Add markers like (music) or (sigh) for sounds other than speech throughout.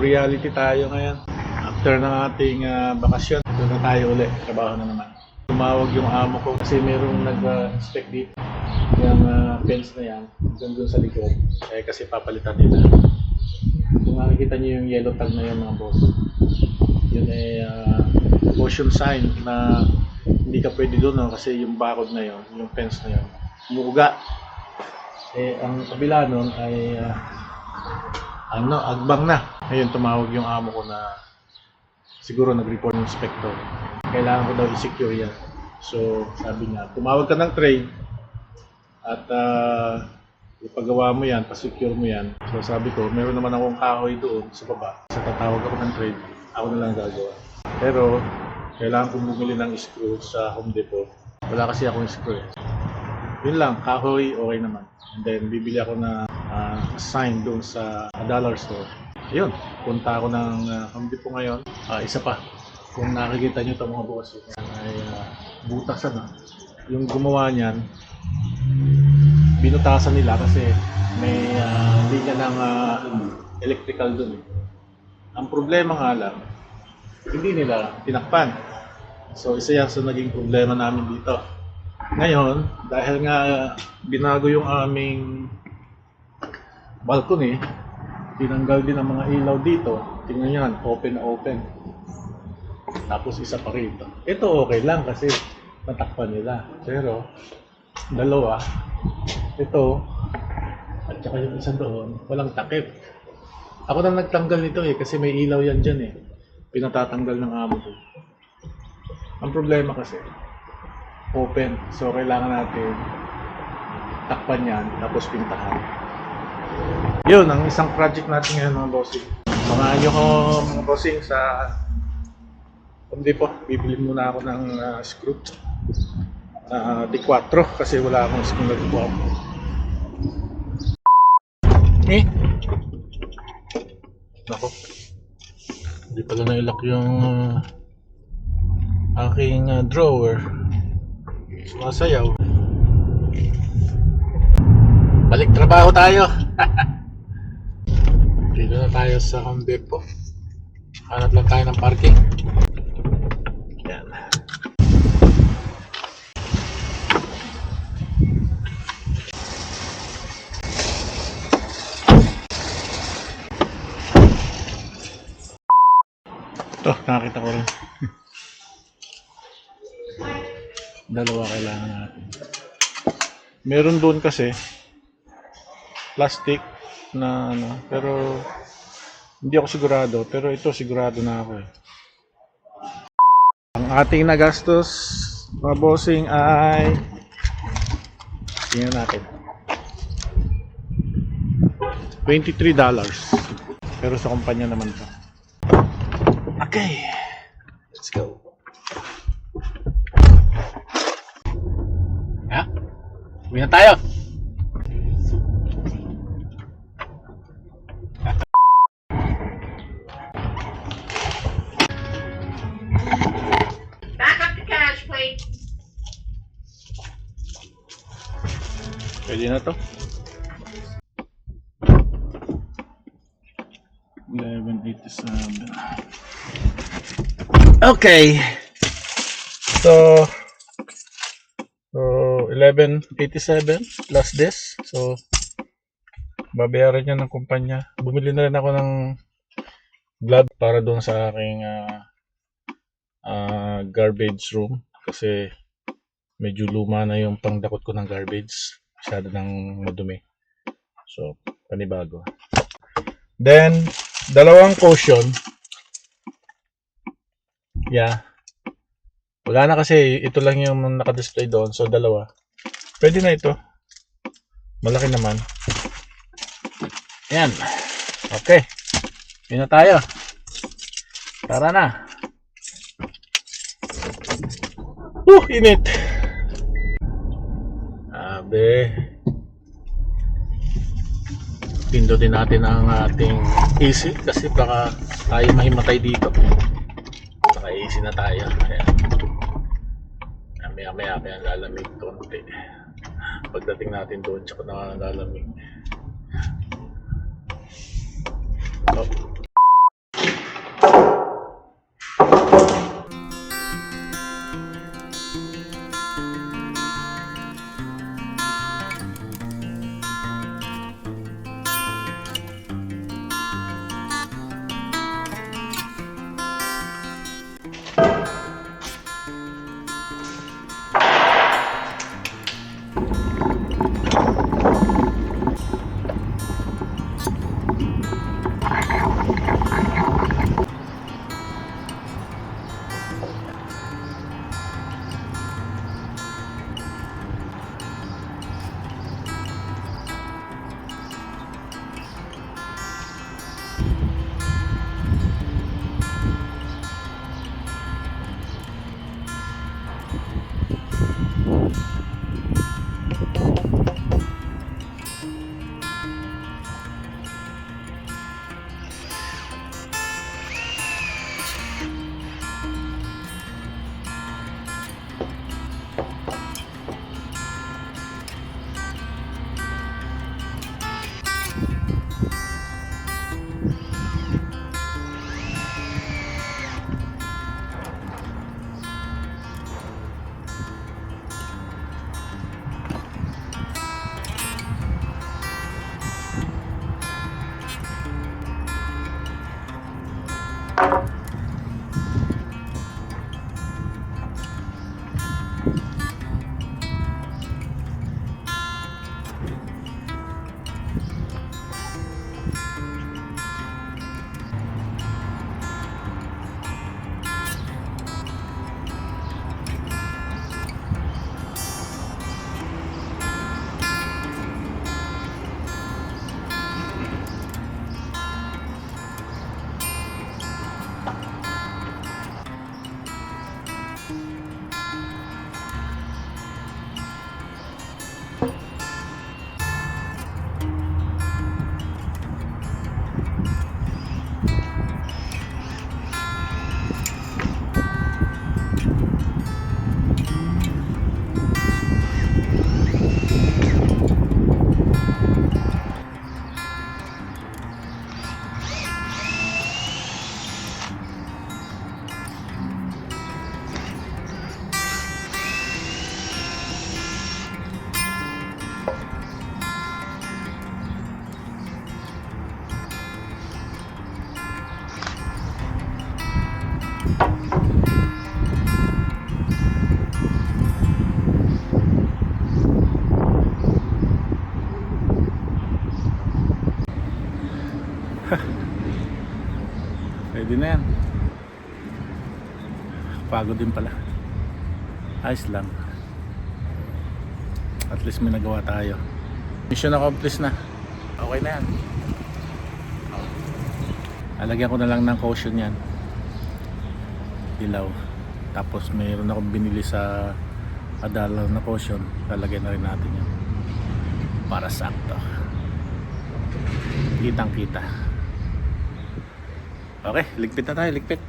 reality tayo ngayon. After ng ating ah, bakasyon, doon na tayo uli. Trabaho na naman. Tumawag yung amo ko kasi merong nag-inspect dito. Yung ah, fence na yan, doon doon sa likod. Eh, kasi papalitan nila. Kung nakikita niyo yung yellow tag na yun mga boss, yun ay ah, caution sign na hindi ka pwede doon no? kasi yung barcode na yun, yung fence na yun, umuuga. Eh, ang kabila nun ay ah, ano, agbang na. Ngayon tumawag yung amo ko na siguro nag-report yung inspector. Kailangan ko daw i-secure yan. So, sabi niya, tumawag ka ng trade at ah, ipagawa mo yan, pa-secure mo yan. So, sabi ko, meron naman akong kahoy doon sa baba. Sa tatawag ako ng trade, ako na lang gagawa. Pero, kailangan kong bumili ng screw sa Home Depot. Wala kasi akong screw eh. Yun lang, kahoy, okay naman. And then, bibili ako na ah, sign doon sa dollar store. Ayun, punta ako ng uh, Home Depot ngayon. Ah, isa pa, kung nakikita nyo ito mga boss, ay ah, butasan na. Yung gumawa niyan, binutasan nila kasi may ah, linya ng ah, electrical doon eh. Ang problema nga lang, hindi nila tinakpan. So isa yan sa naging problema namin dito. Ngayon, dahil nga binago yung aming balcony, tinanggal din ang mga ilaw dito. Tingnan yan, open na open. Tapos isa pa rito. Ito okay lang kasi natakpan nila. Pero, dalawa, ito, at saka yung isa doon, walang takip. Ako na nagtanggal nito eh, kasi may ilaw yan dyan eh. Pinatatanggal ng amo ko. Ang problema kasi, open. So, kailangan natin takpan yan, tapos pintahan. Yun, ang isang project natin ngayon mga bossing. Mga nyo ko mga bossing sa Home Depot. Bibili muna ako ng ah, screw. Uh, D4 kasi wala akong screw na D4. Eh? Nako. Hindi pala nailak yung ah, aking ah, drawer. Sumasayaw. Balik trabaho tayo. (laughs) Dito na tayo sa Home Depot. Hanap lang tayo ng parking. Yan. Ito, nakakita ko rin. Dalawa kailangan natin. Meron doon kasi plastic na ano, pero hindi ako sigurado, pero ito sigurado na ako eh. Ang ating nagastos, mga bossing ay tingnan natin. $23 Pero sa kumpanya naman to. Okay. Let's go. Ha? Uwi na tayo. Pwede na to. 1187. Okay. So, so 1187 plus this. So, babayaran niya ng kumpanya. Bumili na rin ako ng glove para doon sa aking ah, ah, garbage room kasi medyo luma na yung pangdakot ko ng garbage. Masyado ng madumi. So, panibago. Then, dalawang caution. Yeah. Wala na kasi, ito lang yung naka-display doon. So, dalawa. Pwede na ito. Malaki naman. Yan. Okay. Yun na tayo. Tara na. Uh, init. Abe. Pindutin natin ang ating AC kasi baka tayo mahimatay dito. Naka AC na tayo. Ayan. Maya maya maya lalamig konti. Pagdating natin doon tsaka na lalamig. Oh. Pagod din pala. Ayos lang. At least may nagawa tayo. Mission accomplished na. Okay na yan. Alagyan ko na lang ng caution yan. Dilaw. Tapos mayroon akong binili sa adalaw na caution. Lalagyan na rin natin yan. Para sakto. Kitang kita. Okay, ligpit na tayo, ligpit.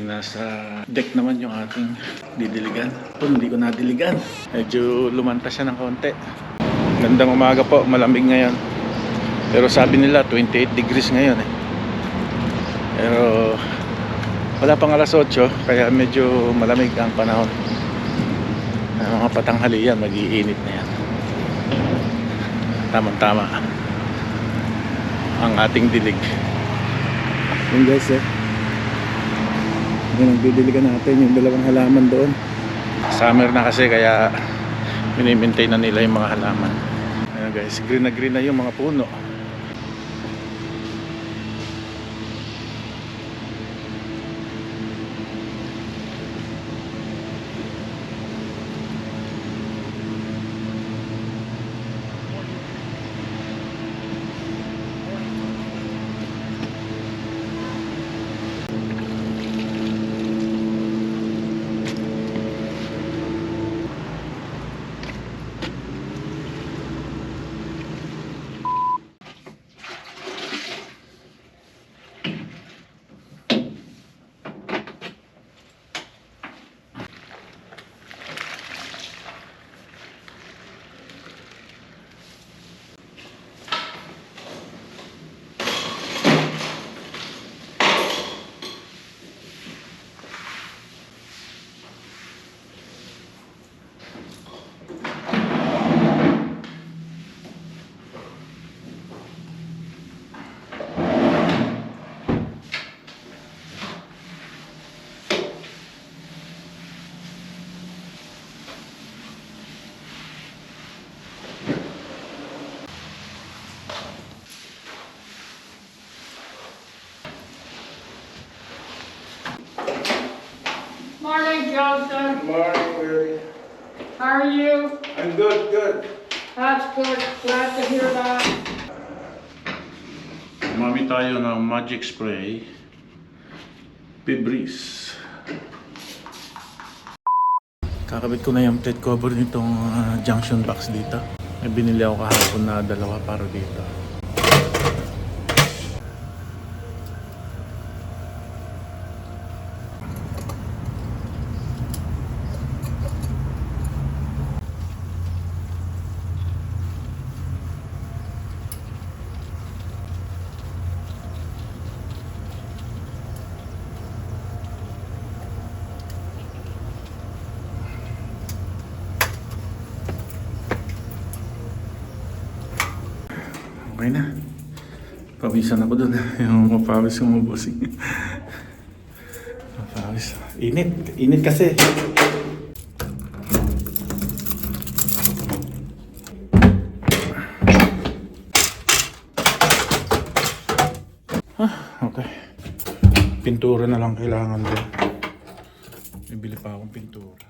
Nasa deck naman yung ating didiligan. Ito, hindi ko nadiligan. Medyo lumanta siya ng konti. Gandang umaga po, malamig ngayon. Pero sabi nila 28 degrees ngayon eh. Pero wala pang alas 8 kaya medyo malamig ang panahon. Ang mga patanghalian, mag-iinit na yan. Tamang-tama ang ating dilig. Yun guys eh. Yung nagdidiligan natin yung dalawang halaman doon. Summer na kasi kaya minimaintain na nila yung mga halaman. Ayan guys, green na green na yung mga puno. Morning, Willie. How are you? I'm good, good. That's good. Glad to hear that. Umami tayo ng magic spray. Fibris. Kakabit ko na yung plate cover nitong ah, junction box dito. May binili ako kahapon na dalawa para dito. Okay na. Pawisan ako dun. (laughs) Yung mapawis yung mabusing. mapawis. Init. Init kasi. Ah, okay. Pintura na lang kailangan din. Bibili pa akong pintura.